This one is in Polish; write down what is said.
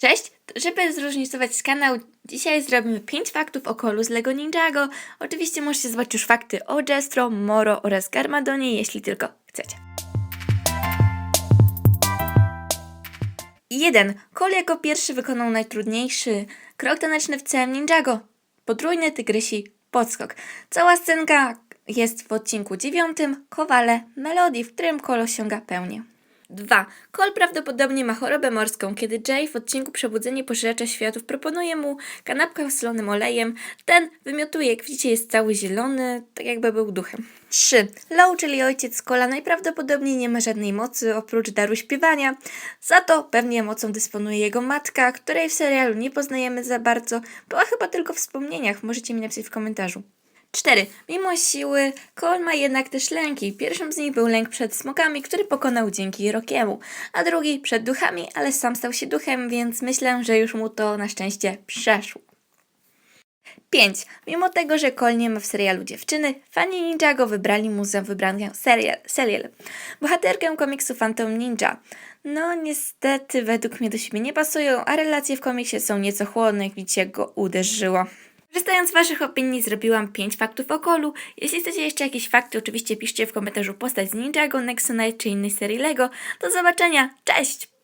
Cześć! Żeby zróżnicować kanał, dzisiaj zrobimy 5 faktów o kolu z Lego Ninjago. Oczywiście możecie zobaczyć już fakty o Jestro, Moro oraz Garmadonie, jeśli tylko chcecie. 1. Kol jako pierwszy wykonał najtrudniejszy krok taneczny w całym Ninjago. Potrójny tygrysi podskok. Cała scenka jest w odcinku 9 Kowale Melodii, w którym Kol osiąga pełnię. 2. Cole prawdopodobnie ma chorobę morską, kiedy Jay w odcinku Przebudzenie Pożyczacza Światów proponuje mu kanapkę z solonym olejem. Ten wymiotuje, jak widzicie jest cały zielony, tak jakby był duchem. 3. Low, czyli ojciec Cola, najprawdopodobniej nie ma żadnej mocy oprócz daru śpiewania. Za to pewnie mocą dysponuje jego matka, której w serialu nie poznajemy za bardzo. Była chyba tylko w wspomnieniach, możecie mi napisać w komentarzu. 4. Mimo siły, Cole ma jednak też lęki. Pierwszym z nich był lęk przed smokami, który pokonał dzięki Rokiemu, a drugi przed duchami, ale sam stał się duchem, więc myślę, że już mu to na szczęście przeszło. 5. Mimo tego, że Cole nie ma w serialu dziewczyny, fani Ninjago wybrali mu za wybrankę serial, serial. Bohaterkę komiksu Phantom Ninja. No niestety według mnie do siebie nie pasują, a relacje w komiksie są nieco chłodne, jak widzicie go uderzyło. Korzystając z Waszych opinii, zrobiłam 5 faktów o Kolu. Jeśli chcecie jeszcze jakieś fakty, oczywiście piszcie w komentarzu postać z Ninjago, Nexonite czy innej serii Lego. Do zobaczenia, cześć!